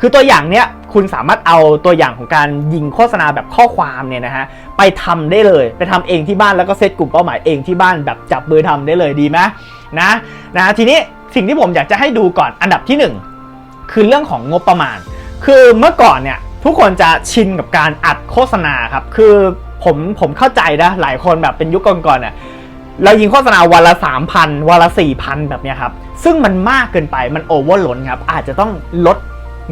คือตัวอย่างเนี้ยคุณสามารถเอาตัวอย่างของการยิงโฆษณาแบบข้อความเนี่ยนะฮะไปทำได้เลย ไปทำเองที่บ้านแล้วก็เซตกลุ่มเป้าหมายเองที่บ้านแบบจับมือทำได้เลยดีไหมนะนะทีนี้สิ่งที่ผมอยากจะให้ดูก่อนอันดับที่หนึ่งคือเรื่องของงบประมาณ คือเมื่อก่อนเนี่ยทุกคนจะชินกับการอัดโฆษณาครับคือผมผมเข้าใจนะหลายคนแบบเป็นยุคก่อนๆเนี่ยเรายิงโฆษณาวันละ 3,000 วันละ 4,000 แบบเนี้ยครับ ซึ่งมันมากเกินไปมันโอเวอร์ d ครับ อาจจะต้องลด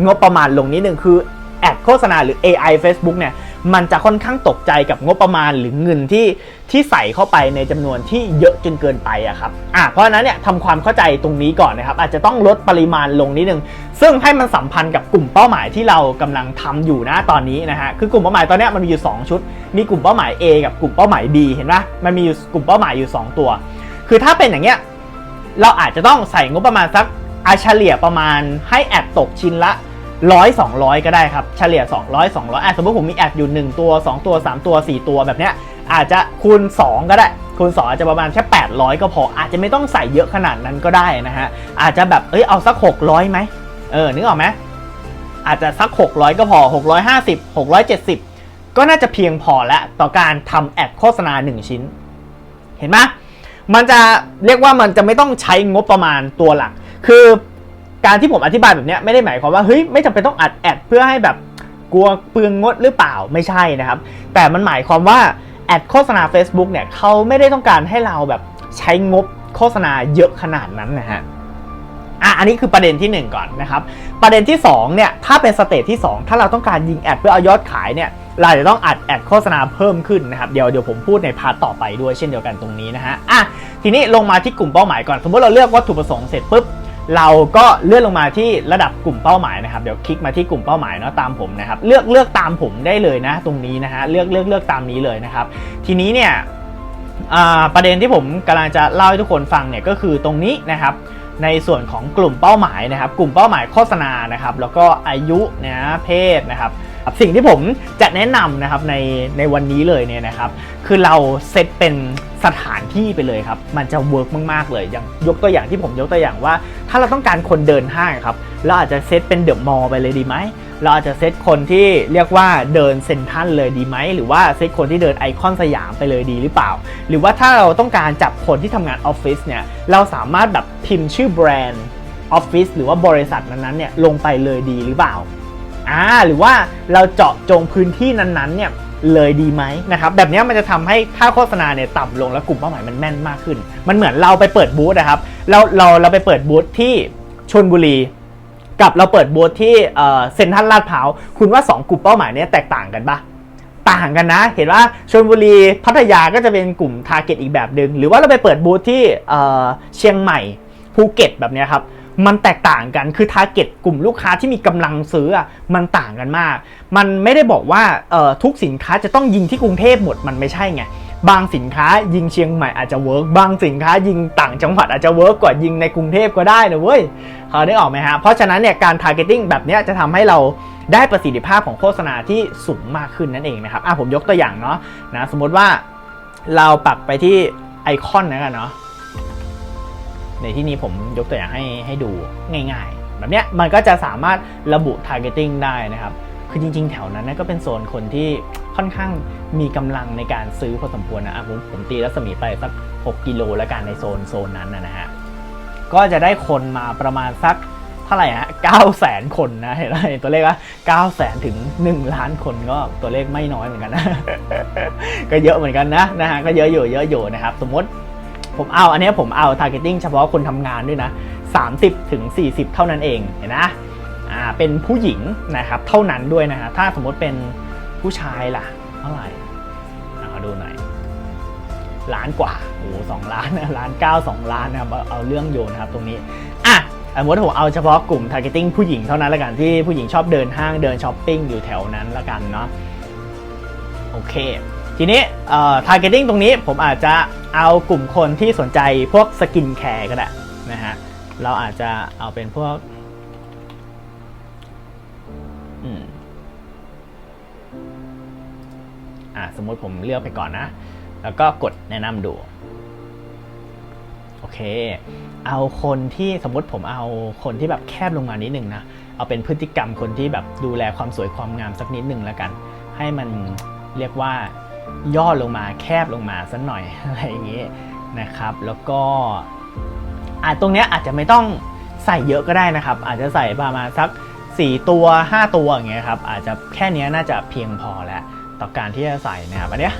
งบประมาณลงนิดนึงคือแอดโฆษณาหรือ AI Facebook เนี่ยมันจะค่อนข้างตกใจกับงบประมาณหรือเงินที่ที่ใส่เข้าไปในจำนวนที่เยอะจนเกินไปอะครับอะเพราะฉะนั้นเนี่ยทำความเข้าใจตรงนี้ก่อนนะครับ อาจจะต้องลดปริมาณลงนิดนึง ซึ่งให้มันสัมพันธ์กับกลุ่มเป้าหมายที่เรากำลังทำอยู่นะตอนนี้นะฮะคือกลุ่มเป้าหมายตอนเนี้ยมันมีอยู่ 2 ชุด มีกลุ่มเป้าหมาย A กับกลุ่มเป้าหมาย B เห็นปะมันมีอยู่กลุ่มเป้าหมายอยู่ 2 ตัว คือถ้าเป็นอย่างเงี้ยเราอาจจะต้องใส่งบประมาณสัก อาเฉลี่ยประมาณให้แอดตกชิ้นละร้อยสองร้อยก็ได้ครับเฉลี่ย 200 200อะสมมติผมมีแอดอยู่ 1 ตัว 2 ตัว 3 ตัว 4 ตัวแบบเนี้ยอาจจะคูณ 2 ก็ได้ คูณ 2 อาจจะประมาณแค่ 800 ก็พอ อาจจะไม่ต้องใส่เยอะขนาดนั้นก็ได้นะฮะ อาจจะแบบ เอ้ย เอาสัก 600ไหมเออ นึกออกไหมอาจจะสัก 600 ก็พอ 650 670 ก็น่าจะเพียงพอแล้วต่อการทำแอดโฆษณา 1 ชิ้น เห็นไหมมันจะเรียกว่ามันจะไม่ต้องใช้งบประมาณตัวหลัก คือการที่ผมอธิบายแบบเนี้ยไม่ได้หมายความว่าเฮ้ยไม่จำเป็นต้องอัดแอดเพื่อให้แบบกลัวเปลืองงดหรือเปล่าไม่ใช่นะครับ แต่มันหมายความว่าแอดโฆษณา Facebook เนี่ยเขาไม่ได้ต้องการให้เราแบบใช้งบโฆษณาเยอะขนาดนั้นนะฮะอะอันนี้คือประเด็นที่ 1 ก่อนนะครับ ประเด็นที่2เนี่ยถ้าเป็นสเตจที่ 2 ถ้าเราต้องการยิงแอดเพื่อเอายอดขายเนี่ยเราจะต้องอัดแอดโฆษณาเพิ่มขึ้นนะครับเดี๋ยวเดี๋ยวผมพูดในพาร์ทต่อไปด้วยเช่นเดียวกันตรงนี้นะฮะอะทีนี้ลงมาที่กลุ่มเป้าหมายก่อน สมมติเราเลือกวัตถุประสงค์เสร็จปุ๊บ เราก็เลื่อนลงมาที่ระดับกลุ่มเป้าหมายนะครับเดี๋ยวคลิกมาที่กลุ่มเป้าหมายเนาะตามผมนะครับเลือกเลือกตามผมได้เลยนะ ตรงนี้นะฮะเลือกเลือกเลือกตามนี้เลยนะครับทีนี้เนี่ยประเด็นที่ผมกำลังจะเล่าให้ทุกคนฟังเนี่ยก็คือตรงนี้นะครับในส่วนของกลุ่มเป้าหมายนะครับ กลุ่มเป้าหมายโฆษณานะครับ แล้วก็อายุนะเพศนะครับ สิ่งที่ผมจะแนะนำนะครับในในวันนี้เลยเนี่ยนะครับ คือเราเซตเป็นสถานที่ไปเลยครับ มันจะเวิร์กมากๆเลยอย่างยกตัวอย่างที่ผมยกตัวอย่างว่า ถ้าเราต้องการคนเดินห้างครับเราอาจจะเซตเป็นเดอะมอลล์ไปเลยดีไหมเราอาจจะเซตคนที่เรียกว่าเดินเซนทรันเลยดีไหมหรือว่าเซตคนที่เดินไอคอนสยามไปเลยดีหรือเปล่า หรือว่าถ้าเราต้องการจับคนที่ทำงานออฟฟิศเนี่ยเราสามารถแบบพิมพ์ชื่อแบรนด์ออฟฟิศหรือว่าบริษัทนั้นๆเนี่ยลงไปเลยดีหรือเปล่า อ่าหรือว่าเราเจาะจงพื้นที่นั้นๆเนี่ยเลยดีไหมนะครับแบบนี้มันจะทำให้ค่าโฆษณาเนี่ยต่ำลงแล้วกลุ่มเป้าหมายมันแม่นมากขึ้น มันเหมือนเราไปเปิดบูธนะครับเราเราเราไปเปิดบูธที่ชนบุรีกับเราเปิดบูธที่เซ็นทรัลลาดพร้าวคุณว่า 2 กลุ่มเป้าหมายเนี้แตกต่างกันปะต่างกันนะ เห็นว่าชลบุรีพัทยาก็จะเป็นกลุ่มทาร์เก็ตอีกแบบหนึ่งหรือว่าเราไปเปิดบูธที่เชียงใหม่ภูเก็ตแบบนี้ครับ มันแตกต่างกัน คือทาร์เก็ตกลุ่มลูกค้าที่มีกำลังซื้ออะมันต่างกันมาก มันไม่ได้บอกว่าทุกสินค้าจะต้องยิงที่กรุงเทพหมด มันไม่ใช่ไง บางสินค้ายิงเชียงใหม่อาจจะเวิร์ก บางสินค้ายิงต่างจังหวัดอาจจะเวิร์กกว่ายิงในกรุงเทพก็ได้นะเว้ยเขาได้ออกไหมฮะ เพราะฉะนั้นเนี่ยการ targeting แบบนี้จะทำให้เราได้ประสิทธิภาพของโฆษณาที่สูงมากขึ้นนั่นเองนะครับ อะผมยกตัวอย่างเนาะนะสมมติว่าเราปักไปที่ไอคอนนะกันเนาะ ในที่นี้ผมยกตัวอย่างให้ให้ดูง่ายๆ แบบเนี้ยมันก็จะสามารถระบุ targeting ได้นะครับ คือจริงๆ แถวนั้นก็เป็นโซนคนที่ค่อนข้างมีกำลังในการซื้อพอสมควรนะผมผมตีรัศมีไปสัก 6 กิโลแล้วกันในโซนโซนนั้นนะฮะก็จะได้คนมาประมาณสักเท่าไหร่ฮะ9แสนคนนะเห็นไหมตัวเลขว่า9แสนถึง1ล้านคนก็ตัวเลขไม่น้อยเหมือนกันนะ ก็เยอะเหมือนกันนะนะฮะก็เยอะอยู่เยอะอยู่นะครับ สมมติ ผมเอาอันนี้ผมเอา targeting เฉพาะคนทำงานด้วยนะ 30ถึง40 เท่านั้นเองเห็นนะอ่าเป็นผู้หญิงนะครับเท่านั้นด้วยนะฮะถ้าสมมติเป็นผู้ชายล่ะเท่าไหร่อะขอดูหน่อยล้านกว่าโอ้สองล้านนะล้านเก้าสองล้านนะครับเอาเอาเรื่องโยนนะครับตรงนี้อะสมมติผมเอาเฉพาะกลุ่ม targeting ผู้หญิงเท่านั้นละกันที่ผู้หญิงชอบเดินห้างเดินช้อปปิ้งอยู่แถวนั้นละกันเนาะโอเค ทีนี้เอ่อ targeting ตรงนี้ผมอาจจะเอากลุ่มคนที่สนใจพวกสกินแคร์ก็ได้นะฮะ เราอาจจะเอาเป็นพวกอืมอะสมมติผมเลือกไปก่อนนะ แล้วก็กดแนะนำดู โอเค เอาคนที่สมมติผมเอาคนที่แบบแคบลงมานิดนึงนะ เอาเป็นพฤติกรรมคนที่แบบดูแลความสวยความงามสักนิดนึงแล้วกัน ให้มันเรียกว่า ย่อลงมาแคบลงมาสักหน่อยอะไรอย่างนี้นะครับ แล้วก็อาจตรงเนี้ยอาจจะไม่ต้องใส่เยอะก็ได้นะครับ อาจจะใส่ประมาณสัก 4 ตัว 5 ตัวอย่างเงี้ยครับอาจจะแค่นี้น่าจะเพียงพอแล้วต่อการที่จะใส่นะครับอันเนี้ย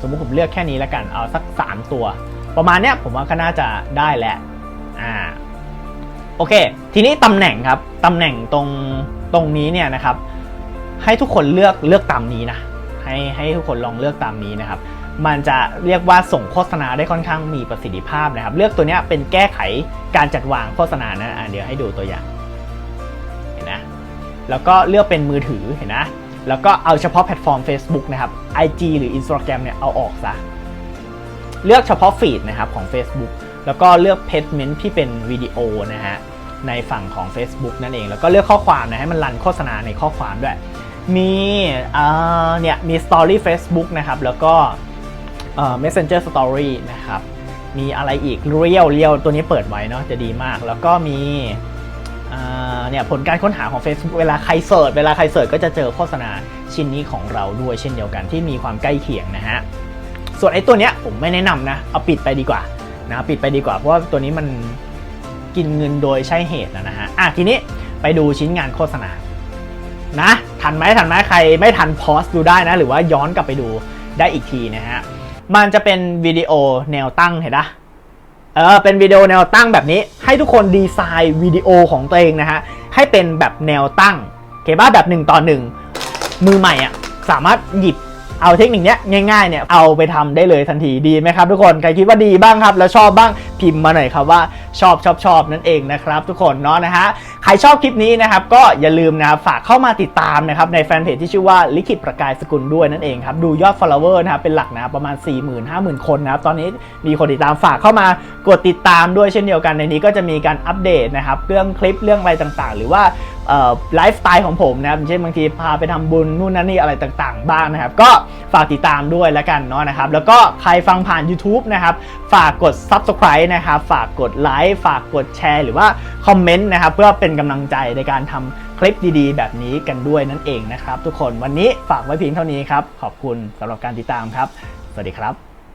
สมมติผมเลือกแค่นี้แล้วกันเอาสัก 3 ตัว ประมาณเนี้ยผมว่าก็น่าจะได้แหละอ่าโอเค ทีนี้ตำแหน่งครับตำแหน่งตรงตรงนี้เนี่ยนะครับ ให้ทุกคนเลือกเลือกตามนี้นะ ให้ให้ทุกคนลองเลือกตามนี้นะครับ มันจะเรียกว่าส่งโฆษณาได้ค่อนข้างมีประสิทธิภาพนะครับ เลือกตัวนี้เป็นแก้ไขการจัดวางโฆษณานะอะเดี๋ยวให้ดูตัวอย่างเห็นนะแล้วก็เลือกเป็นมือถือเห็นนะแล้วก็เอาเฉพาะแพลตฟอร์ม Facebook นะครับ IG หรือ Instagram เนี่ยเอาออกซะเลือกเฉพาะฟีดนะครับของ Facebook แล้วก็เลือกเพจเมนที่เป็นวิดีโอนะฮะในฝั่งของ Facebook นั่นเอง แล้วก็เลือกข้อความนะให้มันรันโฆษณาในข้อความด้วย มีเนี่ยมี Story Facebook นะครับ แล้วก็เอ่อ Messenger Story นะครับ มีอะไรอีกเรียวเรียวตัวนี้เปิดไว้เนาะจะดีมาก แล้วก็มีเอ่อเนี่ยผลการค้นหาของ Facebook เวลาใครเสิร์ชเวลาใครเสิร์ชก็จะเจอโฆษณาชิ้นนี้ของเราด้วยเช่นเดียวกันที่มีความใกล้เคียงนะฮะส่วนไอ้ตัวเนี้ยผมไม่แนะนำนะ เอาปิดไปดีกว่านะปิดไปดีกว่าเพราะว่าตัวนี้มันกินเงินโดยใช่เหตุนะฮะอะทีนี้ไปดูชิ้นงานโฆษณานะ ทันไหมทันไหมใครไม่ทันพอสดูได้นะ หรือว่าย้อนกลับไปดูได้อีกทีนะฮะ มันจะเป็นวิดีโอแนวตั้งเห็นปะเออเป็นวิดีโอแนวตั้งแบบนี้ ให้ทุกคนดีไซน์วิดีโอของตัวเองนะฮะ ให้เป็นแบบแนวตั้ง เคบ้าแบบหนึ่งต่อหนึ่งมือใหม่อะสามารถหยิบ เอาเทคนิคเนี้ยง่ายๆเนี่ยเอาไปทำได้เลยทันทีดีไหมครับทุกคนใครคิดว่าดีบ้างครับ แล้วชอบบ้างพิมพ์มาหน่อยครับว่าชอบชอบชอบนั่นเองนะครับทุกคนเนาะนะฮะใครชอบคลิปนี้นะครับก็อย่าลืมนะครับฝากเข้ามาติดตามนะครับในแฟนเพจที่ชื่อว่าลิขิตประกายสกุลด้วยนั่นเองครับดูยอด follower นะครับเป็นหลักนะครับประมาณ 4 0 0 0 0 5 0,000 คนนะครับตอนนี้มีคนติดตามฝากเข้ามากดติดตามด้วยเช่นเดียวกันในนี้ก็จะมีการอัปเดตนะครับเรื่องคลิปเรื่องอะไรต่างๆ หรือว่า ไลฟ์สไตล์ของผมนะครับเช่นบางทีพาไปทำบุญนู่นนั่นนี่อะไรต่างๆ บ้างนะครับ ก็ฝากติดตามด้วยแล้วกันเนาะนะครับ แล้วก็ใครฟังผ่าน YouTube นะครับ ฝากกด Subscribe นะครับ ฝากกดไลค์ฝากกดแชร์หรือว่าคอมเมนต์นะครับเพื่อเป็นกำลังใจในการทำคลิปดีๆ แบบนี้กันด้วยนั่นเองนะครับ ทุกคนวันนี้ฝากไว้เพียงเท่านี้ครับ ขอบคุณสำหรับการติดตามครับ สวัสดีครับ